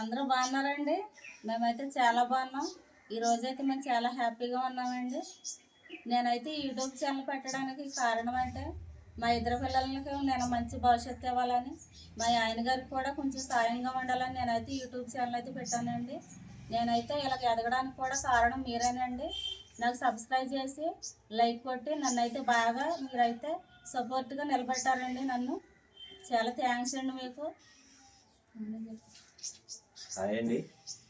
అందరూ బాగున్నారండి? మేమైతే చాలా బాగున్నాం. ఈ రోజైతే మేము చాలా హ్యాపీగా ఉన్నామండి. నేనైతే యూట్యూబ్ ఛానల్ పెట్టడానికి కారణం అంటే మా ఇద్దరు పిల్లలకి నేను మంచి భవిష్యత్తు ఇవ్వాలని మా ఆయన గారికి కూడా కొంచెం సాయంగా ఉండాలని నేనైతే యూట్యూబ్ ఛానల్ అయితే పెట్టానండి. నేనైతే ఇలా ఎదగడానికి కూడా కారణం మీరేనండి. నాకు సబ్స్క్రైబ్ చేసి లైక్ కొట్టి నన్ను అయితే బాగా మీరైతే సపోర్ట్గా నిలబెట్టారండి నన్ను. చాలా థ్యాంక్స్ అండి మీకు. హాయ్ అండి.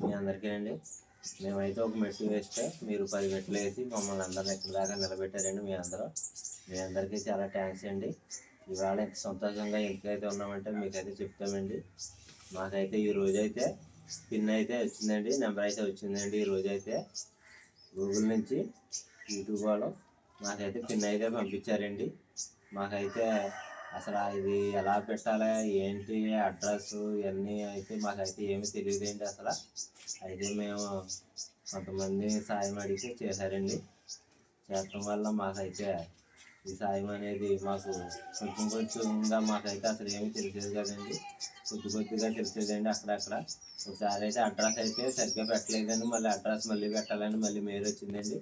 మీ అందరికీ అండి మేమైతే ఒక మెట్టు వేస్తే మీరు పది మెట్లు వేసి మమ్మల్ని అందరిని ఎక్కడి దాకా నిలబెట్టారండి మీ అందరూ. మీ అందరికీ చాలా థ్యాంక్స్ అండి. ఇవాళ ఎంత సంతోషంగా ఎందుకైతే ఉన్నామంటే మీకైతే చెప్తామండి. మాకైతే ఈ రోజైతే పిన్ అయితే వచ్చిందండి నెంబర్ అయితే వచ్చిందండి ఈ రోజైతే. గూగుల్ నుంచి యూట్యూబ్ వాళ్ళు. మాకైతే పిన్ అయితే పంపించారండి. మాకైతే అసలు ఇది ఎలా పెట్టాలి? ఏంటి? అడ్రస్ ఇవన్నీ అయితే మాకైతే ఏమీ తెలియదండి అసలు. అయితే మేము కొంతమంది సాయం అడిగితే చేశారండి. చేయటం వల్ల మాకైతే ఈ సాయం అనేది మాకు కొంచెం కొంచెంగా మాకైతే అసలు ఏమీ తెలిసేది కదండి. కొద్ది కొద్దిగా తెలిసేదండి అక్కడక్కడ. ఒకసారి అయితే అడ్రస్ అయితే సరిగ్గా పెట్టలేదండి. మళ్ళీ అడ్రస్ మళ్ళీ పెట్టాలని మళ్ళీ మెయిల్ వచ్చిందండి.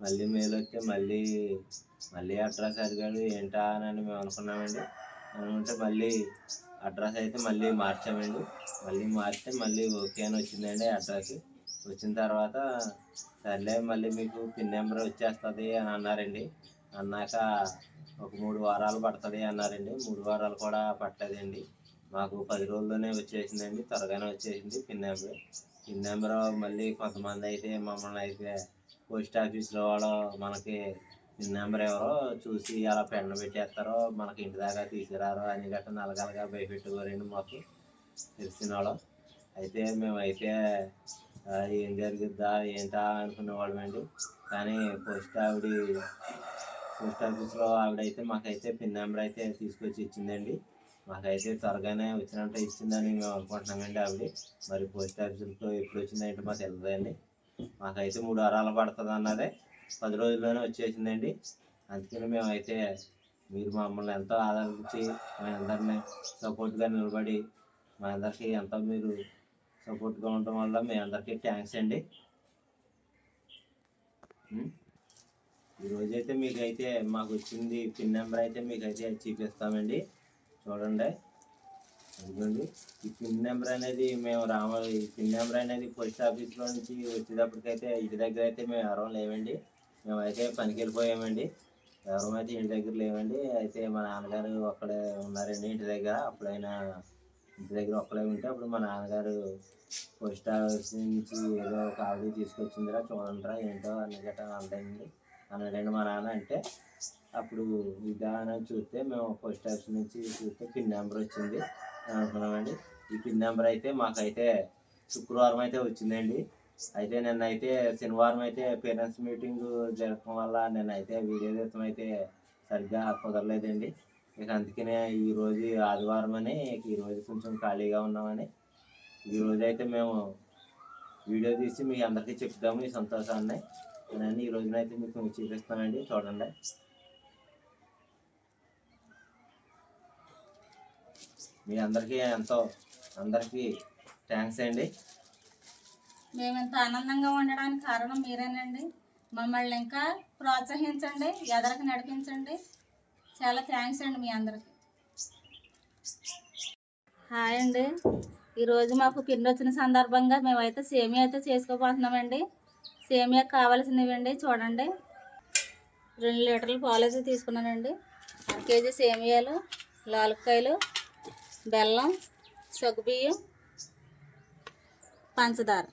మళ్ళీ మెయిల్ వస్తే మళ్ళీ మళ్ళీ అడ్రస్ అడిగాడు ఏంటా అని మేము అనుకున్నామండి. అనుకుంటే మళ్ళీ అడ్రస్ అయితే మళ్ళీ మార్చామండి. మళ్ళీ మార్చితే మళ్ళీ ఓకే అని వచ్చిందండి అడ్రస్. వచ్చిన తర్వాత సర్లే మళ్ళీ మీకు పిన్ నెంబర్ వచ్చేస్తుంది అని అన్నారండి. అన్నాక ఒక మూడు వారాలు పడుతుంది అన్నారండి. మూడు వారాలు కూడా పట్టలేదండి. మాకు పది రోజుల్లోనే వచ్చేసిందండి త్వరగానే వచ్చేసింది పిన్ నెంబర్. పిన్ నెంబర్ మళ్ళీ కొంతమంది అయితే మమ్మల్ని అయితే పోస్ట్ ఆఫీస్లో వాళ్ళు మనకి నెంబర్ ఎవరో చూసి అలా పెన్ను పెట్టేస్తారో మనకి ఇంటి దాకా తీసుకురారో అని గట్రా నలగలగా భయపెట్టుకోరండి మాకు తెలిసిన వాళ్ళు. అయితే మేమైతే ఏం జరుగుద్దా ఏంటా అనుకునేవాళ్ళమండి కానీ పోస్ట్ ఆవిడ పోస్ట్ ఆఫీస్లో ఆవిడైతే మాకైతే పిన్ నెంబర్ అయితే తీసుకొచ్చి ఇచ్చిందండి. మాకైతే త్వరగానే వచ్చినట్టు ఇచ్చిందని మేము అనుకుంటున్నామండి ఆవిడ. మరి పోస్ట్ ఆఫీసులతో ఎప్పుడు వచ్చిందంటే మాకు తెలియదండి మాకైతే మూడు వారాలు పడుతుంది అన్నదే. పది రోజుల్లోనే వచ్చేసిందండి. అందుకని మేమైతే మీరు మమ్మల్ని ఎంతో ఆదరించి మా అందరినీ సపోర్ట్గా నిలబడి మా అందరికీ ఎంతో మీరు సపోర్ట్గా ఉండటం వల్ల మీ అందరికీ థ్యాంక్స్ అండి. ఈరోజైతే మీకైతే మాకు వచ్చింది పిన్ నెంబర్ అయితే మీకైతే చూపిస్తామండి. చూడండి. ఎందుకండి ఈ పిన్ నెంబర్ అనేది మేము రామ ఈ పిన్ నెంబర్ అనేది పోస్ట్ ఆఫీస్లో నుంచి వచ్చేటప్పటికైతే ఇంటి దగ్గర అయితే మేము ఎవరం లేవండి. మేమైతే పనికి వెళ్ళిపోయామండి ఎవరమైతే ఇంటి దగ్గర లేవండి అయితే మా నాన్నగారు ఒక్కడే ఉన్నారండి ఇంటి దగ్గర. అప్పుడైనా ఇంటి దగ్గర ఒక్కడే ఉంటే అప్పుడు మా నాన్నగారు పోస్ట్ ఆఫీస్ నుంచి ఏదో ఒక ఆవిడ తీసుకొచ్చిందిరా చూడండిరా ఏంటో అని గట్రా అన్నాడండి అన్నాడండి మా నాన్న అంటే. అప్పుడు విధానం చూస్తే మేము పోస్ట్ ఆఫీస్ నుంచి చూస్తే పిన్ నెంబర్ వచ్చింది. అనుకున్నామండి. ఈ పిన్ నెంబర్ అయితే మాకైతే శుక్రవారం అయితే వచ్చిందండి. అయితే నిన్న అయితే శనివారం అయితే పేరెంట్స్ మీటింగ్ జరగడం వల్ల నిన్న అయితే వీడియో తీయటం అయితే సరిగ్గా కుదరలేదండి. ఇక అందుకనే ఈరోజు ఆదివారం అని ఈరోజు ఈ రోజు కొంచెం ఖాళీగా ఉన్నామని ఈరోజు అయితే మేము వీడియో తీసి మీ అందరికీ చెప్తాము ఈ సంతోషాన్ని. నేను ఈ రోజునైతే మీకు చూపిస్తానండి. చూడండి. మీ అందరికీ ఎంతో అందరికీ థ్యాంక్స్ అండి. మేము ఇంత ఆనందంగా ఉండడానికి కారణం మీరేనండి. మమ్మల్ని ఇంకా ప్రోత్సహించండి ఎదరికి నడిపించండి. చాలా థ్యాంక్స్ అండి మీ అందరికి. హాయ్ అండి. ఈరోజు మాకు పిండి వచ్చిన సందర్భంగా మేమైతే సేమియా అయితే చేసుకోబోతున్నామండి. సేమియా కావాల్సినవి అండి చూడండి. రెండు లీటర్లు పాలు అయితే తీసుకున్నానండి. అర కేజీ సేమియాలు లాలుక్కాయలు బెల్లం సగ్గుబియ్యం పంచదార.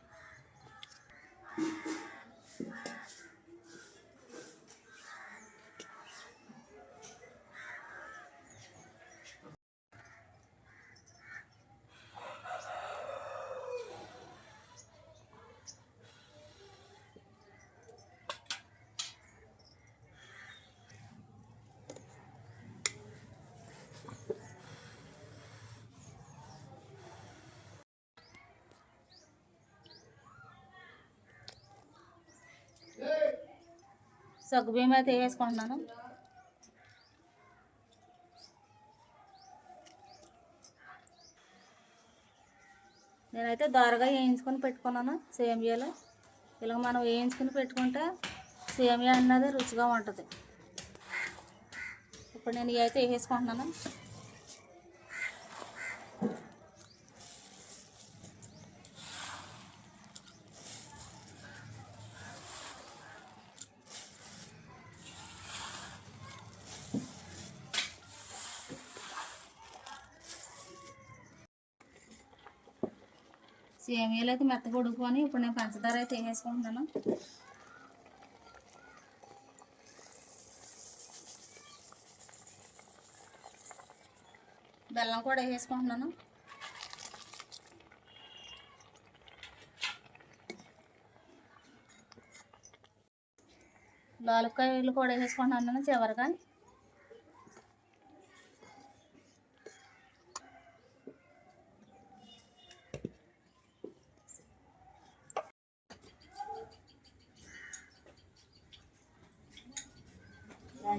సగ్గుబియ్యం అయితే వేసుకుంటున్నాను. నేనైతే దారగా వేయించుకొని పెట్టుకున్నాను సేమియాలు. ఇలా మనం వేయించుకుని పెట్టుకుంటే సేమియా అన్నది రుచిగా ఉంటుంది. ఇప్పుడు నేను ఇవి అయితే వేసుకుంటున్నాను. సేమియాలు అయితే మెత్తగా ఉడుకుని ఇప్పుడు నేను పంచదార అయితే వేసేసుకుంటున్నాను. బెల్లం కూడా వేసేసుకుంటున్నాను. లాలుకాయలు కూడా వేసుకుంటున్నాను చివరిగా.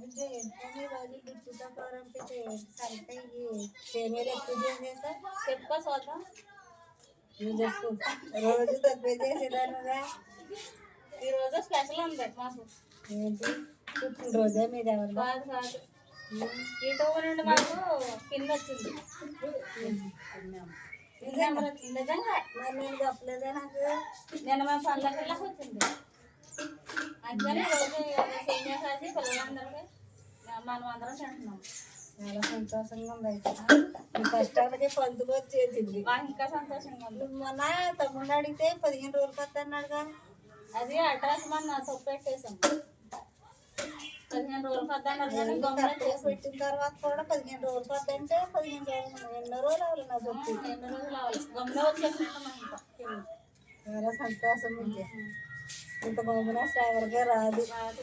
అవన్నీ వేసుకోండి అవన్నీ తినగానన్నా చెప్పుకో చూద్దాం రోజు తక్కువ చేసేదానుగా ఈరోజు స్పెషల్ ఉంది మాకు ఏంటి రోజే మీద ఎవరు కాదు కాదు యూట్యూబ్ నుండి మాకు పిన్ వచ్చింది. నిజంగా మరి నేను చెప్పలేదే నాకు నిన్న మా పళ్ళ వచ్చింది అందుకని రోజు పిల్లలందరికీ మనం అందరం తింటున్నాం చాలా సంతోషంగా ఉంది అయితే ఈ కష్టాలకి పంతుకు వచ్చేసింది మాకు ఇంకా సంతోషంగా ఉంది మొన్న తమ్ముడు అడిగితే పదిహేను రోజులు వద్ద కానీ అది అడ్రస్ మన తప్పు పదిహేను రోజులు పద్దన్నారు కానీ గమ్మున చేసి పెట్టిన తర్వాత కూడా పదిహేను రోజులు పద్దంటే పదిహేను రోజులు ఎన్నో రోజులు అవ్వాలి నా చెప్పి ఎన్నో రోజులు అవ్వాలి గమ్మున వచ్చేసినట్టు చాలా సంతోషం ఇంత బొమ్మన శ్రావణగా రాదు రాదు.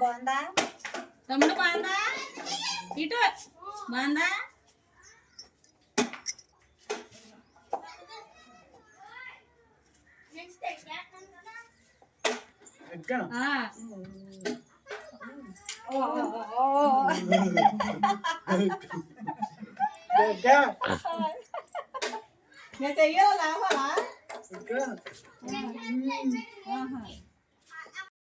బాగుందా తమ్ముడు బాందా ఇటు బాందా చెయ్యాలా ఆహా.